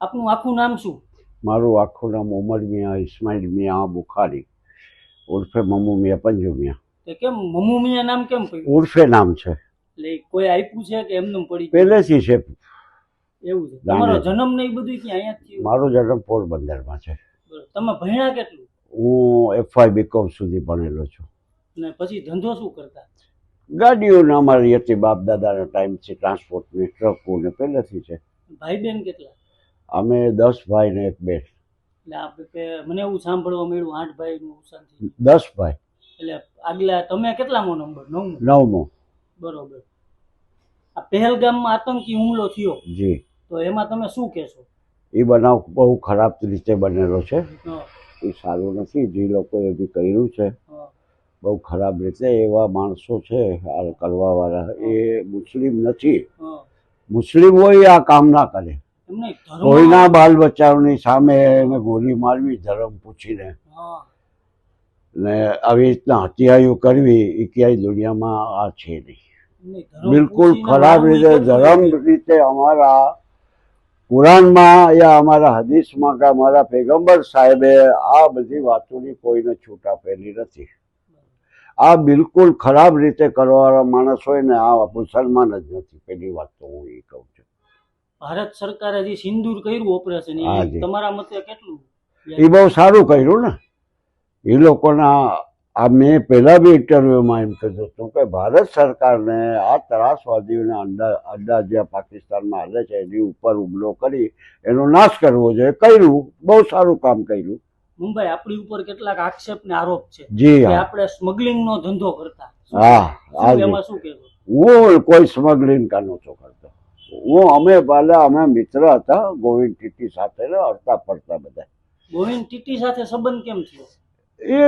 આપનું આખું નામ શું? મારું આખું નામ ઉમર મિયા ઇસ્માઇલ મિયા બુખારી ઉર્ફે મમ્મુ મિયા પંજુ મિયા. તો કેમ મમ્મુ મિયા નામ કેમ પડ્યું? ઉર્ફે નામ છે. એટલે કોઈ આપ્યું છે કે એમનું પડી પહેલેથી છે. એવું છે. તમારો જન્મ ને એ બધું ક્યાં અહીંયા થયું? મારો જન્મ પોરબંદરમાં છે. તમે ભણ્યા કેટલું? હું એફઆઈ બીકોમ સુધી ભણેલો છું. ને પછી ધંધો શું કરતા? ગાડીઓને અમારી હતી બાપ દાદાના ટાઈમથી ટ્રાન્સપોર્ટની ટ્રકો ને પહેલેથી છે. ભાઈ બેન કેટલા? અમે દસ ભાઈ ને એક બેન. મને એવું સાંભળવા મળ્યું આઠ ભાઈ નું અવસાન દસ ભાઈ. એટલે આગલા તમે કેટલામો નંબર? નવમો? નવમો. બરોબર. આ પહેલગામમાં આતંકી હુમલો થયો. જી. તો એમાં તમે શું કહેશો? એ બનાવ બહુ ખરાબ રીતે બનેલો છે. એ સારું નથી. જે લોકોએ બી કર્યું છે. બહુ ખરાબ રીતે એવા માણસો છે આ કરવાવાળા. એ મુસ્લિમ નથી. મુસ્લિમ હોય આ કામ ના કરે. કોઈના બાલ બચ્ચાઓની સામે એને ગોળી મારવી ધર્મ પૂછીને. ને આવી રીતના હત્યાઓ કરવી એ ક્યાંય દુનિયામાં આ છે નહીં. બિલકુલ ખરાબ રીતે ધર્મ રીતે અમારા કુરાનમાં યા અમારા હદીસમાં કે અમારા પેગમ્બર સાહેબે આ બધી વાતોની કોઈને છૂટ આપેલી નથી. આ બિલકુલ ખરાબ રીતે કરવાવાળા માણસ હોય ને આ મુસલમાન જ નથી. પેલી વાત તો હું એ કહું છું. ભારત સરકારે જે સિંદૂર કર્યું ઓપરેશન એ તમારા મતે કેટલું? એ બહુ સારું કર્યું ને. એ લોકોના આ મેં પહેલાં બી ઇન્ટરવ્યુમાં એમ કીધું હતું કે ભારત સરકારને આ ત્રાસવાદીઓને અંડા અડ્ડા જે પાકિસ્તાનમાં હાલે છે એની ઉપર હુમલો કરી એનો નાશ કરવો જોઈએ. કર્યું બહુ સારું કામ કર્યું. મુંબઈ આપણી ઉપર કેટલાક આક્ષેપ ને આરોપ છે જી હા. આપણે સ્મગલિંગ નો ધંધો કરતા. હા એમાં શું કહેવું હું કોઈ સ્મગલિંગ કા નહોતો કરતો. હું અમે પહેલા અમે મિત્ર હતા ગોવિંદ ટીટી સાથે હરતા ફરતા બધા. ગોવિંદ ટીટી સાથે સંબંધ કેમ થયો? એ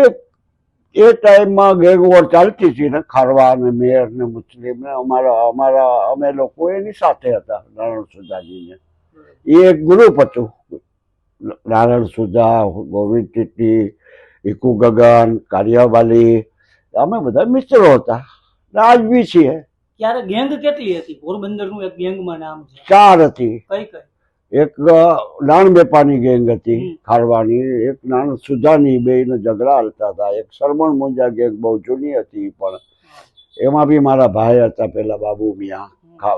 એ ટાઈમમાં ગેંગ વોર ચાલતી હતી ને ખારવા ને મેયર ને મુસ્લિમ ને અમારા અમારા અમે લોકો એની સાથે હતા નારાયણ સુધાજીને. એ એક ગ્રુપ હતું. નારાયણ સુધા ગોવિંદ ટીટી ઈકુ ગગન કારિયાવાલી અમે બધા મિત્રો હતા. આજ બી છીએ. ત્યારે ગેંગ કેટલી હતી? પોરબંદરનું એક ગેંગમાં નામ છે. ચાર હતી. કઈ કઈ? એક નાણ બેપાની ગેંગ હતી ખારવાની. એક નાણ સુધાની બે ઝઘડા હાલતા હતા. એક સરમણ મુંજા ગેંગ બહુ જૂની હતી પણ એમાં બી મારા ભાઈ હતા પેલા બાબુ મિયા.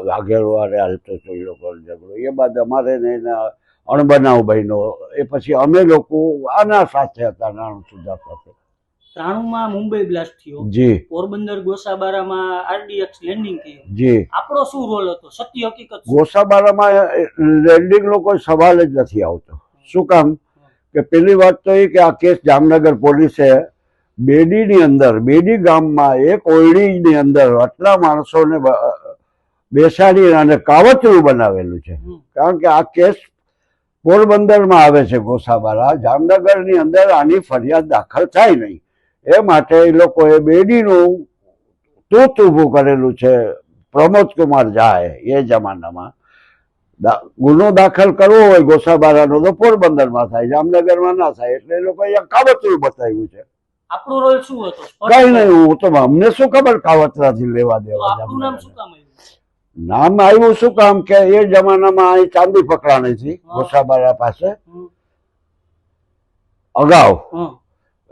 વાઘેરવારે હાલતો હતો એ લોકો ઝઘડો. એ બાદ અમારે ને એના અણબનાવ બન્યો એ પછી અમે લોકો આના સાથે હતા નાણ સુધા સાથે. ત્રાણુમાં મુંબઈ બ્લાસ્ટ થયો. જી. પોરબંદર ગોસાબારામાં આરડીએક્સ લેન્ડિંગ થયું જી. આપણો શું રોલ હતો? સત્ય હકીકત? ગોસાબારામાં લેન્ડિંગનો કોઈ સવાલ જ નથી આવતો. શું કામ? કે પેલી વાત તો એ કે આ કેસ જામનગર પોલીસે બેડીની અંદર બેડી ગામમાં એક ઓયડીની અંદર આટલા માણસોને બેસાડી અને કાવતરું બનાવેલું છે. કારણ કે આ કેસ પોરબંદરમાં આવે છે ગોસાબારા. જામનગરની અંદર આની ફરિયાદ દાખલ થાય નહીં. એ માટે એ લોકોએ બેડીનું તૂત ઊભું કરેલું છે. પ્રમોદ કુમાર ઝાએ એ જમાનામાં ગુનો દાખલ કરવો હોય ગોસાબારાનો તો પોરબંદરમાં થાય જામનગરમાં ના થાય એટલે એ લોકો અહીંયા કાવતરું બતાવ્યું છે. આપણો રોલ શું હતો? કઈ નહીં હું તો અમને શું ખબર કાવતરાથી લેવા દેવા નામ આવ્યું? શું કામ કે એ જમાનામાં અહીં ચાંદી પકડાણી હતી ગોસાબારા પાસે. અગાઉ.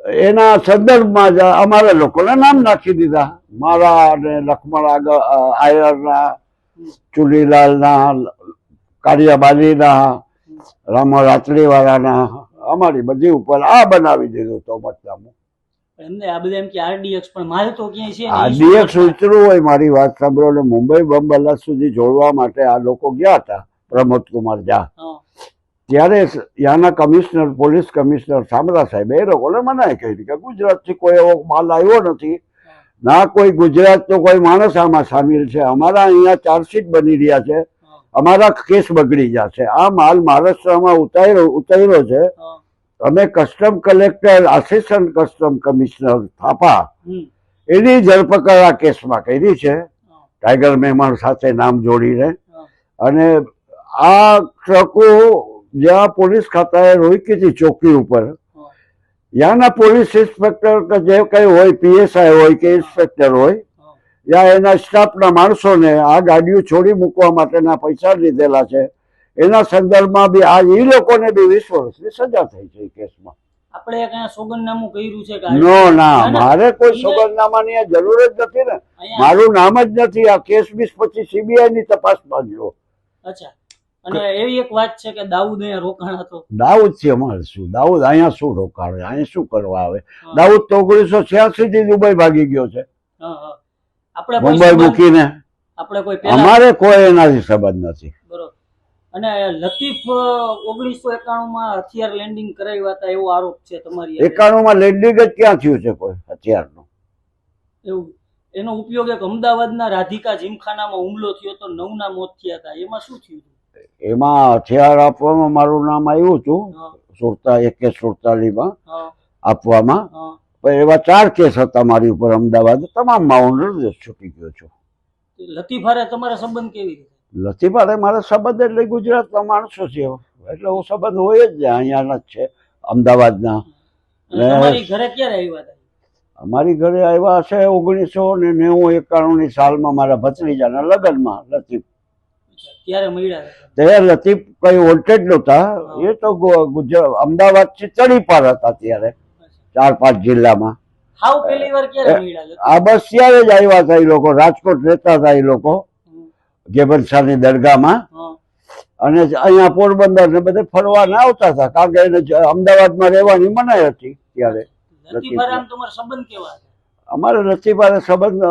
એના સંદર્ભમાં જ અમારા લોકોને નામ નાખી દીધા મારા અને લખમણ આયરના ચુલીલાલના કારિયાબાલીના રામો રાત્રીવાળાના અમારી બધી ઉપર આ બનાવી દીધું તો મતદામું એમને આ બધા એમ કે આરડીએક્સ પણ માલ તો ક્યાંય છે આ નહીં. હોય મારી વાત સાંભળો ને મુંબઈ બમ્બલા સુધી જોડવા માટે આ લોકો ગયા હતા પ્રમોદ કુમાર ઝા. ત્યારે ત્યાંના કમિશનર પોલીસ કમિશનર સામરા સાહેબ એ લોકોને મનાઈ કરી કે ગુજરાતથી કોઈ એવો માલ આવ્યો નથી. ના કોઈ ગુજરાતનો કોઈ માણસ આમાં સામેલ છે. અમારા અહીંયા ચાર્જશીટ બની રહ્યા છે. અમારા કેસ બગડી જશે આ માલ મહારાષ્ટ્રમાં ઉતાર્યો ઉતાર્યો છે. અમે custom collector assistant custom commissioner Thapa એની ધરપકડ આ કેસમાં કરી છે. ટાઈગર મહેમાન સાથે નામ જોડીને. અને આ ટ્રકો જ્યાં પોલીસ ખાતાએ રોકી હતી ચોકી ઉપર. યાના પોલીસ ઇન્સ્પેક્ટર કે જે કંઈ હોય પીએસઆઈ હોય કે ઇન્સ્પેક્ટર હોય યા એના સ્ટાફના માણસોને આ ગાડીઓ છોડી મૂકવા માટેના પૈસા લીધેલા છે. એના સંદર્ભમાં બી આ એ લોકોને બી વીસ વર્ષની સજા થઈ છે કેસમાં. આપણે કયા સોગંદનામું કર્યું છે નો. મારે કોઈ સોગંદનામાની આ જરૂર જ નથી ને. મારું નામ જ નથી. આ કેસ બીસ પછી સીબીઆઈ ની તપાસમાં ગયો અચ્છા. અને એવી એક વાત છે કે દાઉદ અહીંયા રોકાણ હતો. દાઉદ છે અમારે શું? દાઉદ અહીંયા શું રોકાવે અહીંયા શું કરવા આવે? દાઉદ તો ઓગણીસો છ્યાસી થી દુબઈ ભાગી ગયો છે. આપણે મુંબઈ મૂકીને. આપણે કોઈ અમારે કોઈ એનાથી સંબંધ નથી. બરોબર. અને લતીફ ઓગણીસો એકાણું માં હથિયાર લેન્ડિંગ કરાવ્યા હતા એવો આરોપ છે તમારી. એકાણું માં લેન્ડિંગ જ ક્યાં થયું છે કોઈ હથિયારનું? એવું. એનો ઉપયોગ એક અમદાવાદના રાધિકા જીમખાનામાં હુમલો થયો તો નવના મોત થયા હતા. એમાં શું થયું? હતું? એમાં હથિયાર આપવામાં મારું નામ આવ્યું હતું સુરતા એક કેસ હા, આપવામાં. પણ એવા ચાર કેસ હતા મારી ઉપર અમદાવાદ. તમામમાં હું નિર્દોષ છૂટી ગયો છું. લતીફારે તમારા સંબંધ કેવી રીતે? લતીફારે મારા સંબંધ એટલે ગુજરાતના માણસો છે. એટલે હું સંબંધ હોય જ અહીંયાના જ છે અમદાવાદના. અને ને- તમારી ઘરે ક્યારે આવ્યા હતા? અમારી ઘરે આવ્યા છે ઓગણીસો ને નેવું એકાણું ની સાલમાં મારા ભત્રીજાના લગ્નમાં લતીફ. ત્યારે લતીફ કઈ વોલ્ટેજ નહોતા. એ તો ગુજરાત અમદાવાદથી ચડી પાર હતા ત્યારે ચાર પાંચ જિલ્લામાં? આ બસ ત્યારે જ આવ્યા હતા એ લોકો રાજકોટ રહેતા હતા એ લોકો ગેબરસાની દરગાહમાં. અને અહીંયા પોરબંદર ને બધે ફરવા ના આવતા હતા કારણ કે એને અમદાવાદમાં રહેવાની મનાઈ હતી ત્યારે. સંબંધ કેવા અમારે લતીફારે સંબંધ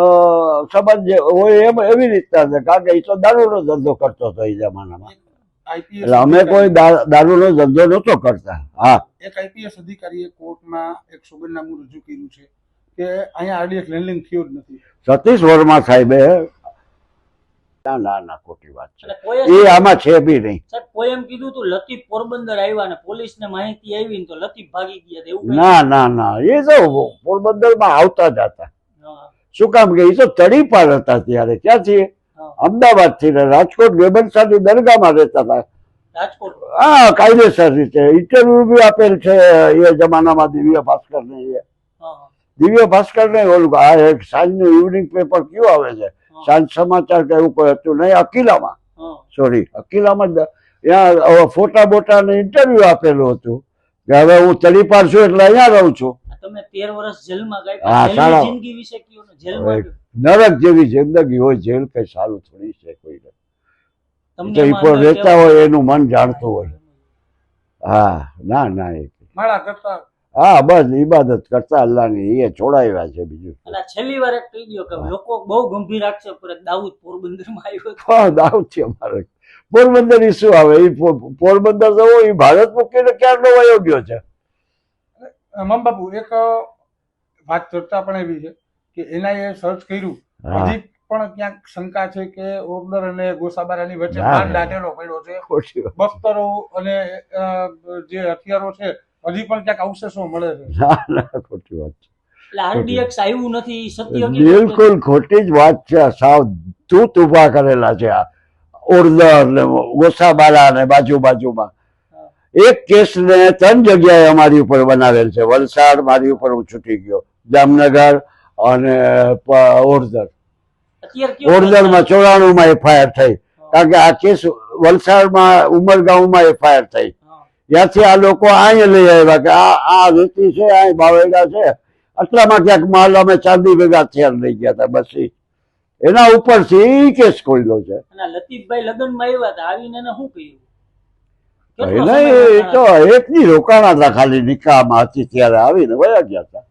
સંબંધ જે હોય એમ એવી રીતના છે. કારણ કે એ તો દારૂનો ધંધો કરતો હતો એ જમાનામાં. આઈપીએસ એટલે અમે કોઈ દારૂનો ધંધો નહોતો કરતા. હા. એક આઈપીએસ અધિકારીએ કોર્ટમાં એક સોગંદનામું રજૂ કર્યું છે કે અહીંયા આરડીએફ લેન્ડિંગ થયું જ નથી. સતીશ વર્મા સાહેબે ના ના ના ખોટી વાત છે. એ આમાં છે બી નહીં. સાહેબ કોઈ એમ કીધું તું લતીફ પોરબંદર આવ્યા ને પોલીસ ને માહિતી આવી ને તો લતીફ ભાગી ગયા એવું ના ના ના. એ તો પોરબંદરમાં આવતા જ હતા. શું કામ કે એ તો તડીપાર હતા ત્યારે. ક્યાંથી અમદાવાદથી રાજકોટ રાજકોટ ગેબનસાની દરગાહમાં રહેતા હતા. રાજકોટ? હા કાયદેસર રીતે. ઇન્ટરવ્યુ બી આપેલ છે એ જમાનામાં દિવ્ય ભાસ્કર ને એ દિવ્ય ભાસ્કર ને ઓલું આ એક સાંજનું ઇવનિંગ પેપર કયું આવે છે? સાંજ સમાચાર કે એવું કોઈ હતું નહીં. અકીલામાં. સોરી અકીલામાં ત્યાં ફોટા બોટા ને ઇન્ટરવ્યુ આપેલું હતું. કે હવે હું તડીપાર છું એટલે અહીંયા રહું છું. તમે તેર વર્ષ જેલમાં હા, કાઢ્યા જિંદગી વિશે જેલમાં નરક જેવી જિંદગી હોય જેલ કઈ સારું થોડી છે કોઈ તમને તો ઈ એમાં રહેતા હોય? એનું મન જાણતું હોય. હા ના ના એ. માળા કરતા હા બસ ઈબાદત કરતા અલ્લાહની એ છોડાવ્યા છે બીજું. અને છેલ્લી વાર એક કહી દો કે લોકો બહુ ગંભીર આક્ષેપ કરે દાઉદ પોરબંદરમાં આવ્યો હા દાઉદ છે અમારે. પોરબંદર ઈ શું આવે? એ પોરબંદર તો એ ભારત મૂકીને ક્યારનો વયો ગયો છે મમ બાપુ એક વાત ચર્ચા પણ એવી છે કે એના એ સર્ચ કર્યું. હજી પણ ક્યાંક શંકા છે કે ઓરદર અને ગોસાબારાની વચ્ચે ના, દાટેલો પડ્યો છે. બસ્તરો અને જે હથિયારો છે હજી પણ ક્યાંક અવશેષો મળે છે. ના ના ખોટી વાત છે. આરડીએક્સ આવ્યું નથી સત્ય બિલકુલ ખોટી જ વાત છે. સાવ દૂત ઊભા કરેલા છે. આ ઓરદર ને ગોસાબાલા ને બાજુ બાજુમાં એક કેસ ને ત્રણ જગ્યાએ અમારી ઉપર બનાવેલ છે. વલસાડ મારી ઉપર હું છૂટી ગયો. જામનગર અને ઓરદરમાં ઓરદરમાં ચોરાણું માં એફઆઈઆર થઈ. કારણ કે આ કેસ વલસાડમાં ઉમરગાંવમાં એફઆઈઆર થઈ. ત્યાંથી આ લોકો અહીંયા લઈ આવ્યા કે આ આ વ્યક્તિ છે આ બાવેડા છે. આટલામાં ક્યાંક માલ અમે ચાંદી ભેગા થયા લઈ ગયા હતા બસ એના ઉપરથી કેસ ખોલ્યો છે. લતીફભાઈ લગ્નમાં આવ્યા હતા આવીને શું કહ્યું? એ રોકાણા તો એકની રોકાણા હતા ખાલી નિકાહમાં હતી ત્યારે આવીને વયા ગયા હતા.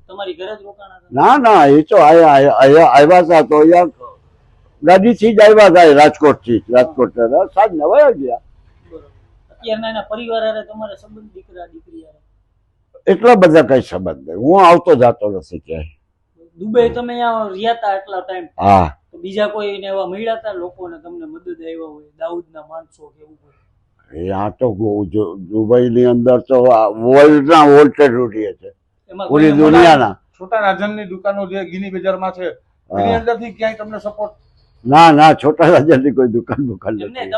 ના ના એ તો આવ્યા હતા તો અહીંયા ગાડીથી જ આવ્યા હતા રાજકોટથી રાજકોટ સાંજના વયા ગયા. અત્યારના એના પરિવાર હારે તમારે સંબંધ દીકરા દીકરી હારે? એટલા બધા કઈ સંબંધ નહીં. હું આવતો જાતો નથી ક્યાંય. દુબઈ તમે અહીંયા રહ્યા હતા એટલા ટાઈમ હા. બીજા કોઈ એવા મળ્યા હતા લોકોને તમને મદદ આવ્યા હોય દાઉદના માણસો કે એવું કોઈ આ તો દુબઈની અંદર તો વર્લ્ડના વોલ્ટેડ રૂટીએ છે. એમાં પૂરી દુનિયાના. છોટા રાજનની દુકાનો જે ગીની બજારમાં છે એની. અંદરથી ક્યાંય તમને સપોર્ટ ના ના છોટા રાજાની કોઈ દુકાન દુકાન નથી.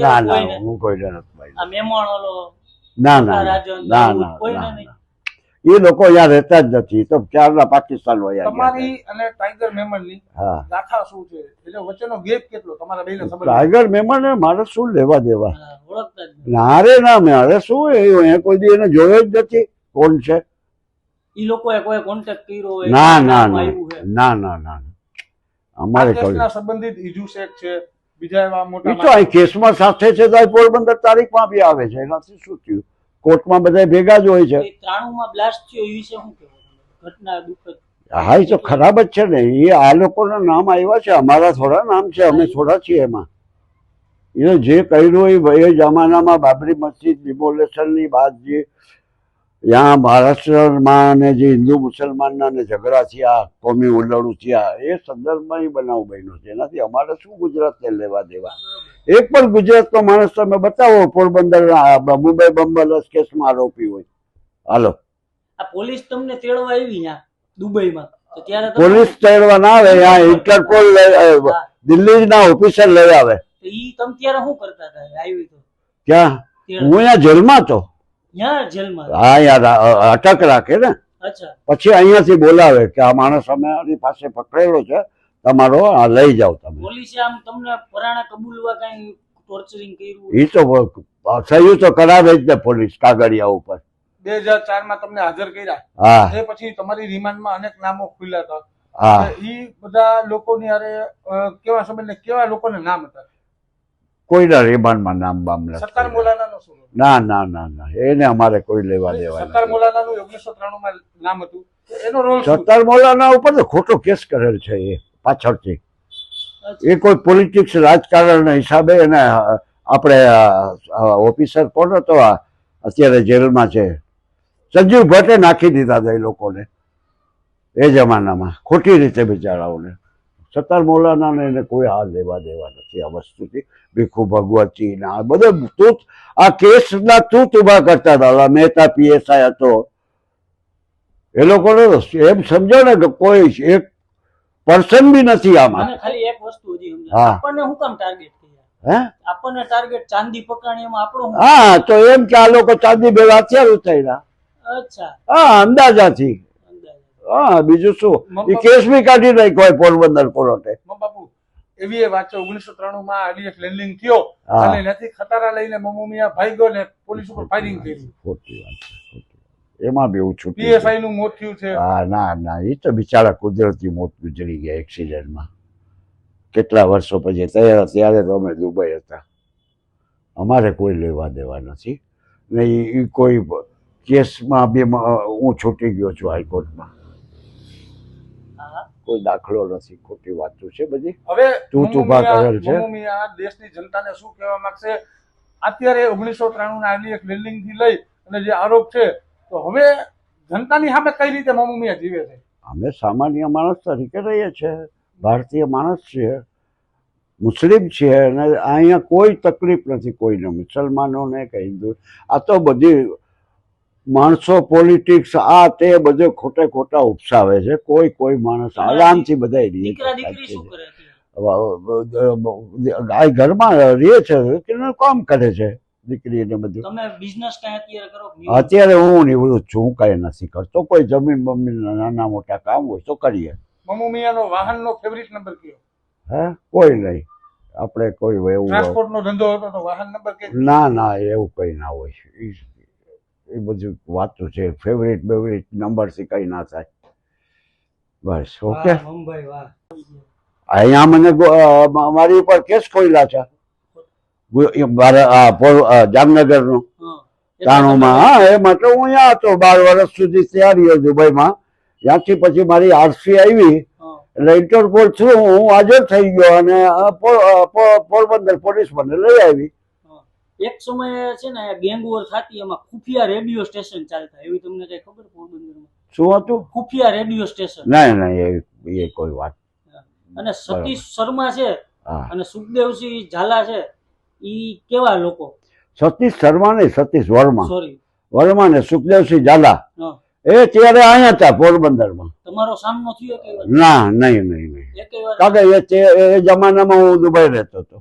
ના ના હું કોઈને નથી ના ના ના ના ના એ લોકો અહીંયા રહેતા જ નથી. તો ક્યારના પાકિસ્તાન હોય તમારી અને ટાઈગર મેમનની હા. ગાથા શું છે? એટલે વચ્ચેનો ગેપ કેટલો? તમારા બેને સંબંધ ટાઈગર મહેમાન મારે શું લેવા દેવા? ના રે ના મેં અરે શું એ એ કોઈ દી એને જોયો જ નથી. કોણ છે? એ લોકોએ કોઈ કોન્ટેક્ટ કર્યો ના ના ના ના ના ના. અમારે સંબંધિત ઈજુ શેખ છે બીજા એવા મોટા તો અહીં કેસમાં સાથે છે તો પોરબંદર તારીખમાં બી આવે છે. એનાથી શું થયું? કોર્ટમાં બધા ભેગા જ હોય છે. એ બ્લાસ્ટ થયો એ વિશે શું કહેવું? ઘટના દુઃખદ. હા એ તો ખરાબ જ છે ને. એ આ લોકોના નામ આવ્યા છે. અમારા થોડા નામ છે. અમે થોડા છીએ એમાં. એ જે કર્યું એ એ જમાનામાં બાબરી મસ્જિદ ડિમોલેશનની બાદ જે ત્યાં મહારાષ્ટ્રમાં અને જે હિન્દુ મુસલમાનના અને ઝઘડા થયા કોમી ઉલ્લડું થયા એ સંદર્ભમાં એ બનાવ બન્યો છે. એનાથી અમારે શું ગુજરાતને લેવા દેવા? એક પણ ગુજરાતનો માણસ તમે બતાવો પોરબંદર મુંબઈ બંબલસ કેસમાં આરોપી હોય. હાલો. આ પોલીસ તમને તેડવા આવી ત્યાં દુબઈમાં. પોલીસ તેડવા ના આવે ઇન્ટરપોલ દિલ્હીના ઓફિસર લઈ આવે. ઈ તમે ત્યારે શું કરતા હતા? આવી તો. ક્યાં? હું અહીંયા જેલમાં હતો ત્યાં જેલમાં હા યાર અટક રાખે ને. અચ્છા. પછી અહીંયાથી બોલાવે કે આ માણસ અમારી પાસે પકડેલો છે તમારો આ લઈ જાઓ તમે. પોલીસે આમ તમને પરાણા કબૂલવા કઈ ટોર્ચરિંગ કર્યું? એ તો સહી તો કરાવે જ ને પોલીસ કાગળિયા ઉપર. બે હજાર ચારમાં તમને હાજર કર્યા. હા. એ પછી તમારી રિમાન્ડમાં અનેક નામો ખુલ્યા હતા. હા. એ બધા લોકોની હારે અ, કેવા સમય ને કેવા લોકોને નામ હતા? કોઈના રિમાન્ડમાં નામ બામ નથી. ના ના ના ના. એને અમારે કોઈ લેવા દેવા સત્તર મોલાના ઉપર તો ખોટો કેસ કરેલ છે એ પાછળથી. એ કોઈ પોલિટિક્સ રાજકારણ હિસાબે એને આપણે ઓફિસર કોણ હતો? અત્યારે જેલમાં છે. સંજીવ ભટ્ટે નાખી દીધા હતા એ લોકોને એ જમાનામાં ખોટી રીતે બિચારાઓને. સત્તર મોલાના એને કોઈ હાલ લેવા દેવા નથી આ વસ્તુથી. ભીખુ ભગવતી ના બધા તૂત આ કેસના તૂત ઊભા કરતા હતા. મહેતા પીએસઆઈ હતો. એ લોકોને એમ સમજો ને કે કોઈ એક પર્સન બી નથી આમાં. ખાલી એક વસ્તુ હજી હા. આપણને શું કામ ટાર્ગેટ આપણને ટાર્ગેટ ચાંદી આપણો હા? તો એમ કે આ લોકો ચાંદી બે હથિયાર ઉતાર્યા અચ્છા. હા અંદાજાથી. હા બીજું શું? એ કેસ બી કાઢી નાખ્યો હોય પોરબંદર કોર્ટે. એવી એ વાંચો ઓગણીસો ત્રાણું માં આઈડીએફ લેન્ડિંગ થયો અને નથી ખતારા લઈને મમુમિયા ગયો ને પોલીસ ઉપર ફાયરિંગ કર્યું. એમાં બી એવું પીએફઆઈ નું મોત થયું છે. હા ના ના એ તો બિચારા કુદરતી મોત ગુજરી ગયા એક્સિડન્ટમાં કેટલા વર્ષો પછી તૈયાર ત્યારે તો અમે દુબઈ હતા. અમારે કોઈ લેવા દેવા નથી. ને એ કોઈ કેસમાં બી હું છૂટી ગયો છું હાઈકોર્ટમાં. કોઈ દાખલો નથી ખોટી વાત છે બધી. હવે તું તું ભા કરેલ છે. દેશની જનતાને શું કહેવા માંગશે? અત્યારે ઓગણીસો ત્રાણું ના એક બિલ્ડિંગથી લઈ અને જે આરોપ છે તો હવે જનતાની સામે કઈ રીતે મમુમિયા જીવે છે? અમે સામાન્ય માણસ તરીકે રહીએ છીએ ભારતીય માણસ છીએ મુસ્લિમ છીએ અને અહીંયા કોઈ તકલીફ નથી કોઈને મુસલમાનોને કે હિન્દુ. આ તો બધી માણસો પોલિટિક્સ આ તે બધે ખોટે ખોટા ઉપસાવે છે. કોઈ કોઈ માણસ આરામથી બધા રહે દીકરી શું કરે અત્યારે? આ ઘરમાં રહે છે કામ કરે છે દીકરી ને બધું? તમે બિઝનેસ કઈ અત્યારે હું નિવૃત્ત છું હું કઈ નથી કરતો. કોઈ જમીન બમીન નાના મોટા કામ હોય તો કરીએ. મમુમિયાનો વાહનનો ફેવરિટ નંબર કયો? હે? કોઈ નહીં. આપણે કોઈ એવું ટ્રાન્સપોર્ટ નો ધંધો હતો તો વાહન નંબર કે ના ના એવું કઈ ના હોય. એ બધું વાતો છે. ફેવરિત બેવરેટ નંબર નંબરથી કઈ ના થાય. બસ ઓકે? અહીંયા મને મારી ઉપર કેસ ખોલ્યા છે. જામનગર જામનગરનો. હા. હા એ માટે હું અહીંયા હતો. બાર વર્ષ સુધી તૈયારી દુબઈમાં. ત્યાંથી પછી મારી આરસી આવી. એટલે ઇન્ટરપોલ થ્રુ હું હાજર થઈ ગયો અને પોરબંદર પોલીસ મને લઈ આવી. એક સમયે છે ને ગેંગ વોર થતી એમાં ખુફિયા રેડિયો સ્ટેશન ચાલતા. એવી તમને કઈ ખબર પોરબંદરમાં? શું હતું? ખુફિયા રેડિયો સ્ટેશન. ના ના એ એ કોઈ વાત. અને સતીશ શર્મા છે અને સુખદેવસિંહ ઝાલા છે ઈ કેવા લોકો? સતીશ શર્મા ને સતીશ વર્મા. સોરી વર્મા ને સુખદેવસિંહ ઝાલા. એ ત્યારે અહીંયા હતા પોરબંદરમાં. તમારો સામનો થયો કે ના નહીં નહીં નહીં. કારણ કે એ જમાનામાં હું દુબઈ રહેતો હતો.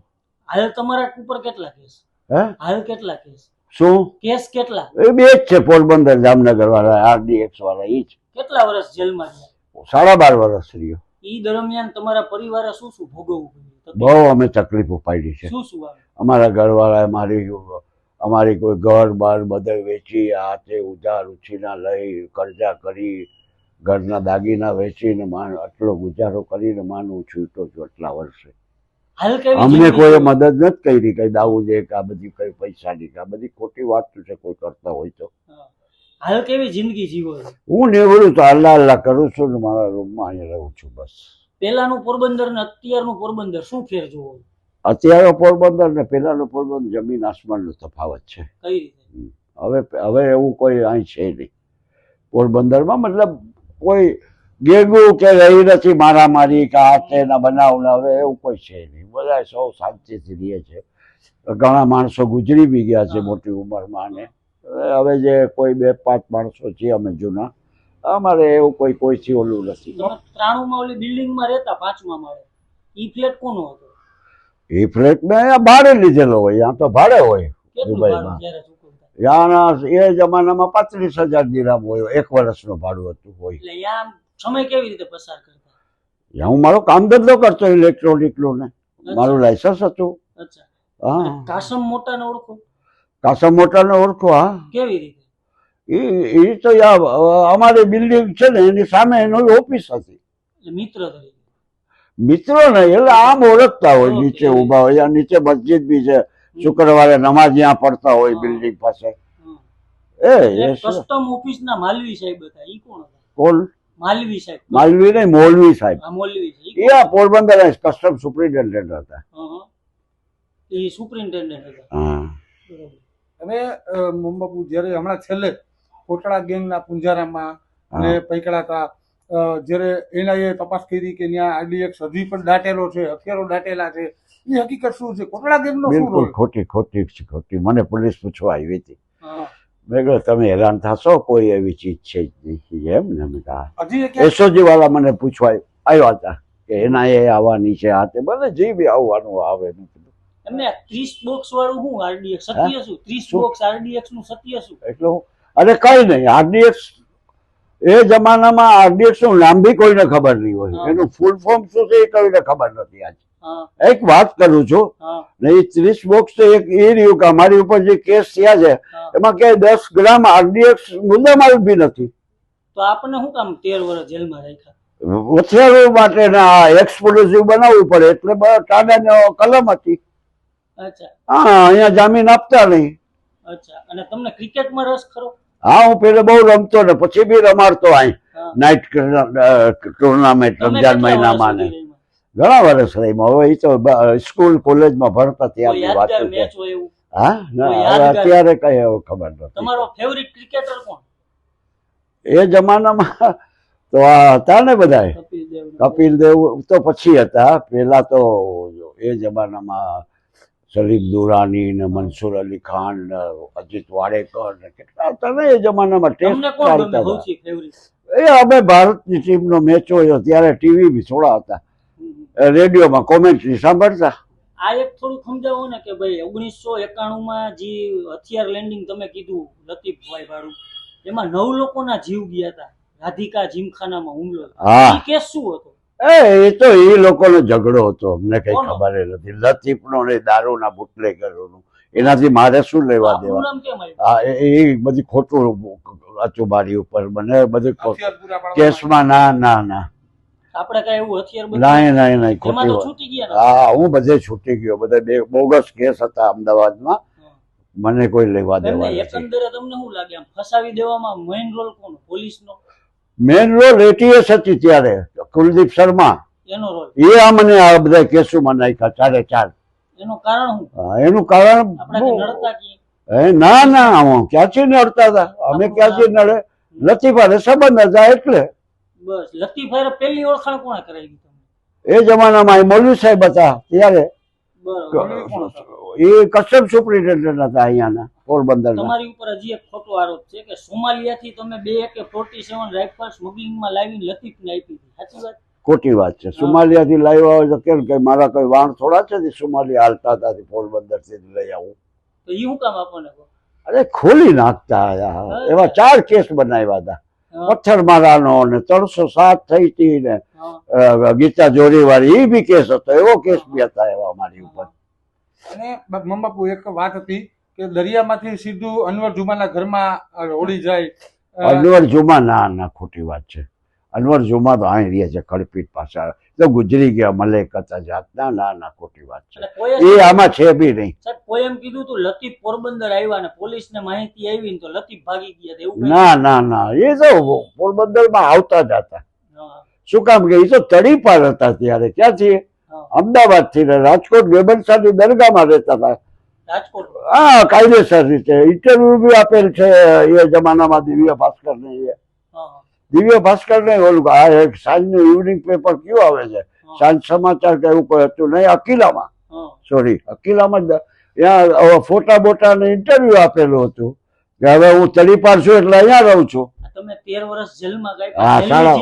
હાલ તમારા ઉપર કેટલા કેસ? હે? હાલ કેટલા કેસ? શું? કેસ કેટલા? એ બે જ છે પોરબંદર જામનગર વાળા આરડીએક્સ વાળા એ જ. કેટલા વર્ષ જેલમાં સાડા બાર વર્ષ રહ્યો. એ દરમિયાન તમારા પરિવારે શું શું ભોગવવું પડ્યું? બહુ અમે તકલીફો પાડી છે. શું શું અમારા ઘરવાળાએ મારી અમારી કોઈ ઘર બાર બધે વેચી હાથે ઉધાર ઉછીના લઈ કરજા કરી ઘરના દાગીના વેચીને માન આટલો ગુજારો કરીને માનું છૂટો છું આટલા વર્ષે. અમને કોઈ મદદ નથી કરી કઈ દાવું છે કે આ બધી કઈ પૈસાની કે આ બધી ખોટી વાત છે કોઈ કરતા હોય તો. હાલ કેવી જિંદગી જીવો હું નીવડું તો અલ્લાહ અલ્લાહ કરું છું ને મારા રૂમમાં અહીંયા રહું છું બસ. પેલાનું પોરબંદર ને અત્યારનું પોરબંદર શું ફેર જોવો અત્યારે પોરબંદર ને પેલાનું પોરબંદર જમીન આસમાનનો તફાવત છે. કઈ રીતે? હવે હવે એવું કોઈ અહીં છે નહીં. પોરબંદરમાં મતલબ કોઈ ગેગું કે રહી નથી મારામારી કે આ તેના બનાવના હવે એવું કોઈ છે નહીં. બધા સૌ શાંતિથી રહે છે. ઘણા માણસો ગુજરી બી ગયા છે મોટી ઉંમરમાં ને. હવે જે કોઈ બે પાંચ માણસો છીએ અમે જૂના અમારે એવું કોઈ કોઈથી ઓલું નથી. ત્રાણુમાં ઓલી બિલ્ડિંગમાં રહેતા પાંચમા માળે. ઈ ફ્લેટ કોનો હતો? એ ફ્લેટ મેં અહીંયા ભાડે લીધેલો હોય ત્યાં તો ભાડે હોય દુબઈમાં. ત્યાંના એ જમાનામાં પાંત્રીસ હજાર દિરામ હોય એક વર્ષનું ભાડું હતું હોય. સમય કેવી રીતે પસાર કરતા? હું મારો કામ ધંધો કરતો ઇલેક્ટ્રોનિકનો ને. મારું લાયસન્સ હતું. અચ્છા. હા. કાસમ મોટા ને ઓળખો? કાસમ મોટાને ઓળખો હા. કેવી રીતે? એ તો અમારી બિલ્ડિંગ છે ને એની સામે એની ઓફિસ હતી. મિત્ર મિત્રો ને એટલે આમ ઓળખતા હોય નીચે ઊભા હોય આ નીચે મસ્જિદ બી છે. શુક્રવારે નમાજ ત્યાં પડતા હોય બિલ્ડિંગ પાસે. એ એ કસ્ટમ ઓફિસ ના માલવી સાહેબ હતા ઈ કોણ કોણ? માલવી સાહેબ. માલવી નહીં મોલવી સાહેબ. આ મૌલવી છે. એ આ પોરબંદર કસ્ટમ સુપ્રિન્ટેન્ડન્ટ હતા? હં, હં. હતા. હા. જ્યારે હમણાં છેલ્લે કોટડા ગેંગના પુંજારામાં. ને પૈકડાતા અ, જ્યારે એનઆઈએ તપાસ કરી કે ત્યાં આરડીએક્સ હજી પણ દાટેલો છે હથિયારો દાટેલા છે એ હકીકત શું છે? કોટડા ગેંગનો શું રોલ? ખોટી ખોટી ખોટી. મને પોલીસ પૂછવા આવી હતી. હં. મેં તમે હેરાન થશો કોઈ એવી ચીજ છે જ નહીં એમ ને મેં કહા મને પૂછવા આવ્યા હતા કે એના એ આવવાની છે આ તે ભલે જે બી આવવાનું આવે મેં કીધું. ત્રીસ બોક્સ વાળું શું આરડીએક્સ સત્ય શું? ત્રીસ બોક્સ આરડીએક્સનું સત્ય શું? એટલે અરે કઈ નહીં આરડીએક્સ એ જમાનામાં આરડીએક્સનું નામ બી કોઈને ખબર નહીં હોય. એનું ફૂલ ફોર્મ શું છે એ કોઈને ખબર નથી આજ. એક વાત કરું છું. ત્રીસ બોક્સ તો એક એ રહ્યું કે અમારી ઉપર જે કેસ થયા છે એમાં કે દસ ગ્રામ આરડીએક્સ મુદ્દામાં ઊભી નથી. તો આપણને શું કામ તેર વર્ષ જેલમાં રાખ્યા? હથિયારો માટેના એક્સપ્લોઝિવ બનાવવું પડે. એટલે ટાડાનો કલમ હતી. હા અહીંયા જામીન આપતા નહીં. અચ્છા. અને તમને ક્રિકેટમાં રસ ખરો? હા હું પેલે બહુ રમતો ને પછી બી રમાડતો અહીં. નાઇટ ટુર્નામેન્ટ રમજાન મહિનામાં ને? ઘણા વર્ષ રહીમાં હવે એ તો સ્કૂલ કોલેજમાં ભણતા ત્યારની વાત છે. હા? ના હવે અત્યારે કઈ એવું ખબર નથી. તમારો ફેવરિટ ક્રિકેટર કોણ? એ જમાનામાં તો આ હતા ને બધા કપિલ દેવ તો પછી હતા. પેલા તો એ જમાનામાં સલીમ દુરાની ને મનસુર અલી ખાન ને અજીત વાડેકર ને કેટલા હતા ને એ જમાનામાં ટેસ્ટ ચાલતા એ અમે ભારતની ટીમનો મેચ હોય ત્યારે ટીવી બી થોડા હતા. રેડિયોમાં કોમેન્ટ્રી સાંભળતા? આ એક થોડું સમજાવો ને કે ભાઈ ઓગણીસો એકાણું માં જે હથિયાર લેન્ડિંગ તમે કીધું લતીફભાઈ વાળું એમાં નવ લોકોના જીવ ગયા હતા. રાધિકા જીમખાનામાં હુમલો હા. કેસ શું હતો? એ એ તો એ લોકોનો ઝઘડો હતો. અમને કઈ? ખબર નથી. લતીફનો ને દારૂના બુટલેગરોનો. એનાથી મારે શું લેવા દેવા? હા એ બધી ખોટું મારી ઉપર મને બધું કેસમાં ના ના ના. આપણે કઈ એવું હથિયાર નહીં નહીં નહીં ખોટી છૂટી ગયા હા હું બધે છૂટી ગયો. બધા બે બોગસ કેસ હતા અમદાવાદમાં. મને કોઈ લેવા દેવા એકંદરે તમને શું લાગે? આમ ફસાવી દેવામાં મેઇન રોલ કોનો? પોલીસનો? મેન રોલ એટીએસ હતી ત્યારે કુલદીપ શર્મા. એનો રોલ એ આ મને આ બધા કેસોમાં નાખ્યા ચારે ચાર. એનું કારણ શું? એનું કારણ ના ના હું ક્યાંથી નડતા હતા? અમે ક્યાંથી નડે? લતીફાને સંબંધ હતા એટલે. બસ લતીફાઈ પહેલી ઓળખાણ કોણે કરાવી તમને? એ જમાનામાં એ મૌલવી સાહેબ હતા ત્યારે. બરોબર કોણ હતા? એ કસ્ટમ સુપ્રિન્ટેન્ડન્ટ હતા અહીંયાના પોરબંદરના. તમારી ઉપર હજી એક ખોટો આરોપ છે કે સોમાલિયાથી તમે બે એકે ફોર્ટી સેવન રાઇફલ સ્મગલિંગમાં લાવીને લતીફને આપી હતી સાચી વાત? ખોટી વાત છે. સુમાલિયાથી લાવ્યા હોય તો કેમ કે મારા કોઈ વાણ થોડા છે સુમાલિયા હાલતા હતા પોરબંદરથી લઈ આવું? તો એ શું કામ આપણને અરે ખોલી નાખતા એવા ચાર કેસ બનાવ્યા હતા. પથ્થર મારાનો ને ત્રણસો સાત થઈ હતી ને ગીતા જોડી વાળી એ બી કેસ હતો એવો કેસ બી હતા એવા મારી ઉપર. અને મમબાપુ એક વાત હતી કે દરિયામાંથી સીધું અનવર જુમાના ઘરમાં ઓડી જાય. અનવર જુમા ના ના ખોટી વાત છે. અનવર જુમા તો અહીં રહે છે ખડપીટ પાસે તો ગુજરી ગયા મલે હતા જાતના ના ના ના ખોટી વાત છે. એ આમાં છે બી નહીં. સર કોઈ એમ કીધું તું લતીફ પોરબંદર આવ્યા ને પોલીસને માહિતી આવી ને તો લતીફ ભાગી ગયા એવું ના ના ના એ તો પોરબંદરમાં આવતા જ હતા. શું કામ કે એ તો તળીપાર હતા ત્યારે. ક્યાંથી. અમદાવાદથી રાજકોટ ગેબનસાની દરગાહમાં રહેતા હતા. રાજકોટ? હા કાયદેસર રીતે. ઇન્ટરવ્યુ બી આપેલ છે એ જમાનામાં દિવ્ય ભાસ્કર ને એ. દિવ્ય ભાસ્કર ને ઓલું આ એક સાંજનું ઇવનિંગ પેપર કયું આવે છે? સાંજ સમાચાર કે એવું કોઈ હતું નહીં? અકીલામાં. સોરી અકીલામાં ત્યાં ફોટા બોટા ને ઇન્ટરવ્યુ આપેલું હતું. કે હવે હું તળીપાર છું એટલે અહીંયા રહું છું. તમે તેર વર્ષ જેલમાં હા, સાડા-